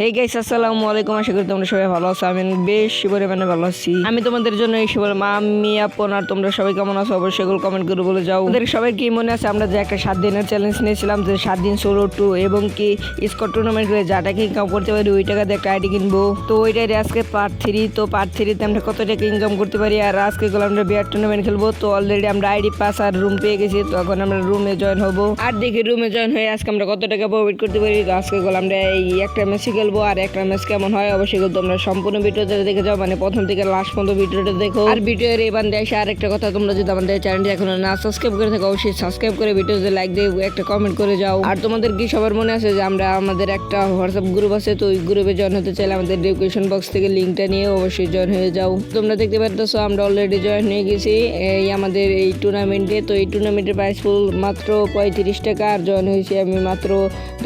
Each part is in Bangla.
হে গাইস আসসালামু আলাইকুম। আশা করি তোমরা সবাই ভালো আছো। আমি বেশ পরিমাণে ভালো আছি। আমি তোমাদের জন্য এই সবার মা আমি আপন আর তোমরা সবাই কেমন আছো? অবশ্যই কমেন্ট করে বলে যাও। আমাদের সবাই কি মনে আছে, আমরা যে একটা সাত দিনের চ্যালেঞ্জ নিয়েছিলাম, যে সাত দিন সোলো টু এবং কি স্কট টুর্নামেন্ট করে যা টাকা ইনকাম করতে পারি, ওই টাকা দিয়ে একটা আইডি কিনবো। তো ওইটাই আজকে পার্ট থ্রি তো পার্ট থ্রিতে আমরা কত টাকা ইনকাম করতে পারি? আর আজকে গুলো আমরা বিয়ার টুর্নামেন্ট খেলব। তো অলরেডি আমরা আইডি পাস আর রুম পেয়ে গেছি, তো এখন আমরা রুমে জয়েন হব। আর দেখি রুমে জয়েন হয়ে আজকে আমরা কত টাকা প্রফিট করতে পারি? তো আজকে গুলো আমরা এই একটা ম্যাচই খেলব আর একটা ম্যাচ কেমন হয় অবশ্যই কিন্তু তোমরা সম্পূর্ণ ভিডিওটা দেখে যাও মানে প্রথম থেকে লাস্ট পর্যন্ত ভিডিওটা দেখো। আর ভিডিওর এই বান্ধে এসে আরেকটা কথা, তোমরা যদি আমাদের চ্যানেলটি এখনও না সাবস্ক্রাইব করে থাকো, অবশ্যই সাবস্ক্রাইব করে ভিডিওতে লাইক দিয়ে একটা কমেন্ট করে যাও। আর তোমাদের কি সবার মনে আছে যে আমরা আমাদের একটা হোয়াটসঅ্যাপ গ্রুপ আছে, তো ওই গ্রুপে জয়েন হতে চাইলে আমাদের ডিসক্রিপশন বক্স থেকে লিঙ্কটা নিয়ে অবশ্যই জয়েন হয়ে যাও। তোমরা দেখতে পারতেছো, আমরা অলরেডি জয়েন হয়ে গেছি। এই আমাদের এই টুর্নামেন্টে তো এই টুর্নামেন্টের প্রাইস ফুল মাত্র পঁয়ত্রিশ টাকা, আর জয়েন হয়েছি আমি মাত্র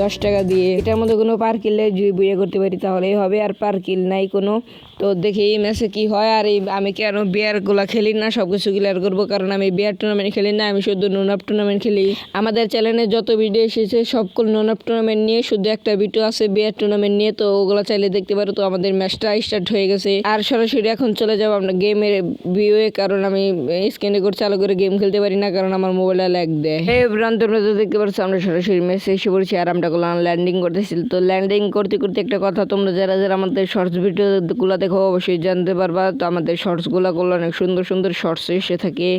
দশ টাকা দিয়ে। এটার মধ্যে কোনো পার কিনলে বিয়ে করতে পারি তাহলেই হবে, আর পার কিল নাই কোনো। তো দেখি এই ম্যাচে কি হয়, আর এই আমি কেন বিয়ারগুলো খেলি না সব কিছু ক্লিয়ার করব, কারণ আমি বিয়ার টুর্নামেন্ট খেলি না, আমি শুধু নোন আপ টুর্নামেন্ট খেলি। আমাদের চ্যানেলে যত ভিডিও এসেছে সবগুলো নোন আপ টুর্নামেন্ট নিয়ে শুধু একটা ভিডিও আছে, বিয়ার টুর্নামেন্ট নিয়ে, তো ওগুলো চাইলে দেখতে পারো, তো আমাদের ম্যাচটা স্টার্ট হয়ে গেছে। আর সরাসরি এখন চলে যাব আমরা গেমের ভিউয়ে কারণ আমি স্ক্যানে করে চালু করে গেম খেলতে পারি না, কারণ আমার মোবাইলটা ল্যাগ দেয়। হে ব্রান তোমরা তো দেখতে পাচ্ছ আমরা সরাসরি ম্যাচে এসে পড়েছি, আর আমরা ল্যান্ডিং করতেছি। তো ল্যান্ডিং করতে করতে একটা কথা তোমরা যারা যারা আমাদের শর্টস ভিডিওগুলো দেখো, অবশ্যই জানতে পারবা। তো আমাদের শর্টসগুলো করলে অনেক সুন্দর সুন্দর শর্টস এসে থাকে।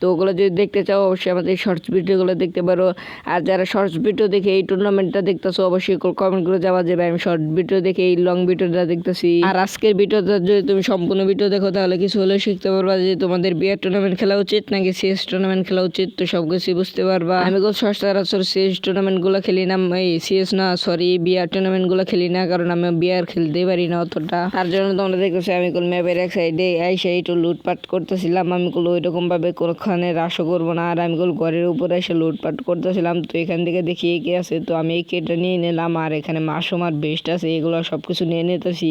তো ওগুলো যদি দেখতে চাও, অবশ্যই আমাদের শর্টস ভিডিওগুলো দেখতে পারো। আর যারা শর্টস ভিডিও দেখে এই টুর্নামেন্টটা দেখতেছো, অবশ্যই কমেন্ট করে যাওয়া যাবে আমি শর্ট ভিডিও দেখে এই লং ভিডিওটা দেখতেছি। আর আজকের ভিডিওটা যদি তুমি সম্পূর্ণ ভিডিও দেখো, তাহলে কিছু হলেও শিখতে পারবা যে, তোমাদের বিয়ার টুর্নামেন্ট খেলা উচিত নাকি সিএস টুর্নামেন্ট খেলা উচিত, তো সব কিছুই বুঝতে পারবা। আমি খুব সচরাচর সিএস টুর্নামেন্টগুলো খেলি না, এই সিএস না সরি বিয়ার টুর্নামেন্টগুলো খেলি না। কারণ আমি বিয়ার খেলতেই পারি না অতটা। তার জন্য তোমরা দেখতেছো আমি কোন ম্যাপের এক সাইডে এই একটু লুটপাট করতেছিলাম। আমি কোনো ওইরকম ভাবে কোনোখানে রাসও করব না। আর আমি কোন ঘরের উপরে এসে লুটপাট করতেছিলাম। তো এখান থেকে দেখি কে আছে। তো আমি এই কেটে নিয়ে নিলাম। আর এখানে মাসুম আর বেস্ট আছে। এগুলো সব কিছু নিয়ে নিতেছি।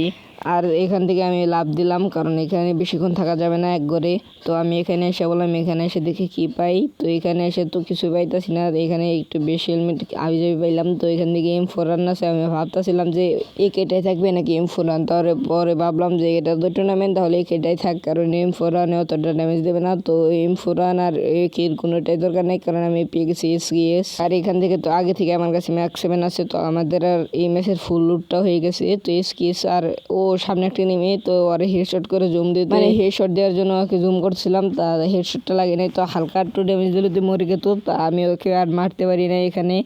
আর এখান থেকে আমি লাভ দিলাম, কারণ এখানে বেশিক্ষণ থাকা যাবে না এক ঘরে। তো আমি এখানে এসে বললাম, এখানে এসে দেখি কি পাই। তো এখানে এসে তো কিছু পাইতাছি না এখানে একটু বেশি হেলমেট আবি যাবি পাইলাম। তো এখান থেকে এম ফোর রান আছে, আমি ভাবতেছিলাম যে এই কেটাই থাকবে নাকি এম ফোর রান তারপরে পরে ভাবলাম যে এটা তো টুর্নামেন্ট তাহলে এই কেটাই থাক, কারণ এম ফোর রানে অতটা ড্যামেজ দেবে না। তো এম ফোর রান আর এর কোনোটাই দরকার নেই, কারণ আমি পেয়ে গেছি এস এস আর এখান থেকে তো আগে থেকে আমার কাছে ম্যাক্স সেভেন আছে, তো আমাদের আর এই ম্যাচের ফুল লুটটা হয়ে গেছে। তো এস কেস আর ও সামনে একটা নেমে তো আর হেডশট করে জুম দিয়ে মানে হেডশট দেওয়ার জন্য ওকে জুম করছিলাম তা হেডশটটা লাগে নাই তো হালকা একটু ড্যামেজ দিল তো মরে গেত তা আমি ওকে আর মারতে পারি না এখানে।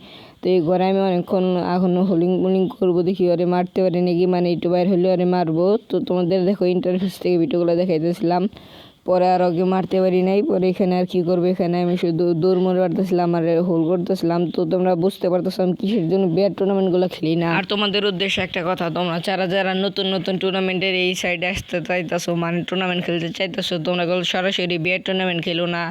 তো এই ঘরে আমি অনেকক্ষণ এখন হোলিং মোলিং করব দেখি ওরে মারতে পারি নাকি? মানে একটু বাইর হলে ওরে মারবো। তো তোমাদের দেখো ইন্টারফেস থেকে ভিডিওগুলো দেখাইতেছিলাম। পরে আর ওকে মারতে পারি নাই, পরে এখানে আর কি করব? এখানে আমি শুধু দৌড় মরে পারতেছিলাম আর হোল করতেছিলাম। তো তোমরা বুঝতে পারতেছো আমি কিসের জন্য বিয়ার টুর্নামেন্টগুলো খেলি না। আর তোমাদের উদ্দেশ্যে একটা কথা, তোমরা যারা যারা নতুন নতুন টুর্নামেন্টের এই সাইডে আসতে চাইতেছো মানে টুর্নামেন্ট খেলতে চাইতেছো, তোমরা গুলো সরাসরি বিয়ার টুর্নামেন্ট খেলো না।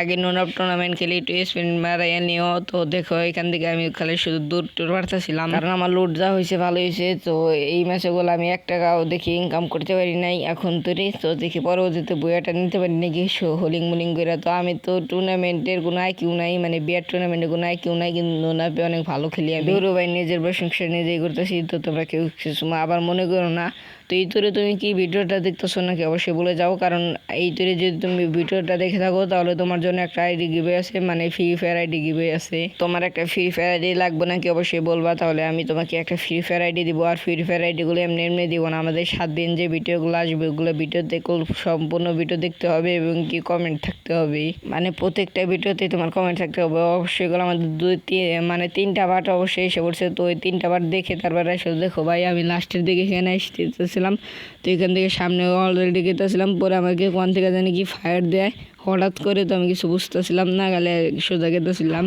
আগে নোন আপ টুর্নামেন্ট খেলি, একটু স্পেন মারাইয়া নিও। তো দেখো, এখান থেকে আমি খালি শুধু দূর টুর মারতেছিলাম। কারণ আমার লুট যা হয়েছে, ভালো হয়েছে। তো এই ম্যাচগুলো আমি এক টাকাও দেখি ইনকাম করতে পারি নাই, এখন তৈরি তো দেখি পরবর্তীতে বইয়াটা নিতে পারি নাকি? সো হোলিং মুলিং করে তো আমি তো টুর্নামেন্টের কোনো কেউ নাই মানে বিয়ার টুর্নামেন্টের কোনো কেউ নাই, কিন্তু নাপে অনেক ভালো খেলি আমি। ভাই নিজের প্রশংসা নিজেই করতেছি, তো তোমরা কেউ কিছু আবার মনে করো না তো এই তোরে তুমি কি ভিডিওটা দেখতেছো নাকি? অবশ্যই বলে যাও, কারণ এই তোরে যদি তুমি ভিডিওটা দেখে থাকো, তাহলে তোমার জন্য একটা আইডি গিবে আছে মানে ফ্রি ফায়ার আইডি গিবে আছে। তোমার একটা ফ্রি ফায়ার আইডি লাগবে নাকি অবশ্যই বলবা, তাহলে আমি তোমাকে একটা ফ্রি ফায়ার আইডি দিব। আর ফ্রি ফায়ার আইডিগুলো এমনি এমনি দিব না। আমাদের সাত দিন যে ভিডিওগুলো আসবে, ওগুলো ভিডিও সম্পূর্ণ ভিডিও দেখতে হবে এবং কি কমেন্ট থাকতে হবে। মানে প্রত্যেকটা ভিডিওতে তোমার কমেন্ট থাকতে হবে। অবশ্যই এগুলো আমাদের দুই তিন মানে তিনটা পার্ট অবশ্যই এসে পড়ছে। তো ওই তিনটা পার্ট দেখে তারপরে এসে দেখো ভাই, আমি লাস্টের দিকে এখানে এসেছিলাম তো এখান থেকে সামনে অলরেডি গেতেছিলাম, পরে আমাকে কোন থেকে জানি কি ফায়ার দেয়। হঠাৎ করে তো আমি কিছু বুঝতেছিলাম না গেলে সোজা গেতেছিলাম।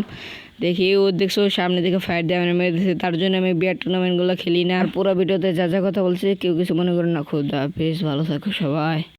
দেখি ও দেখছ, সামনে থেকে ফায়ার দেয় মানে মেরে তার জন্য আমি বিয়ার টুর্নামেন্টগুলো খেলি না। আর পুরো ভিডিওতে যা যা কথা বলছি, কেউ কিছু মনে করে না। খুব দা বেশ ভালো থাকো সবাই।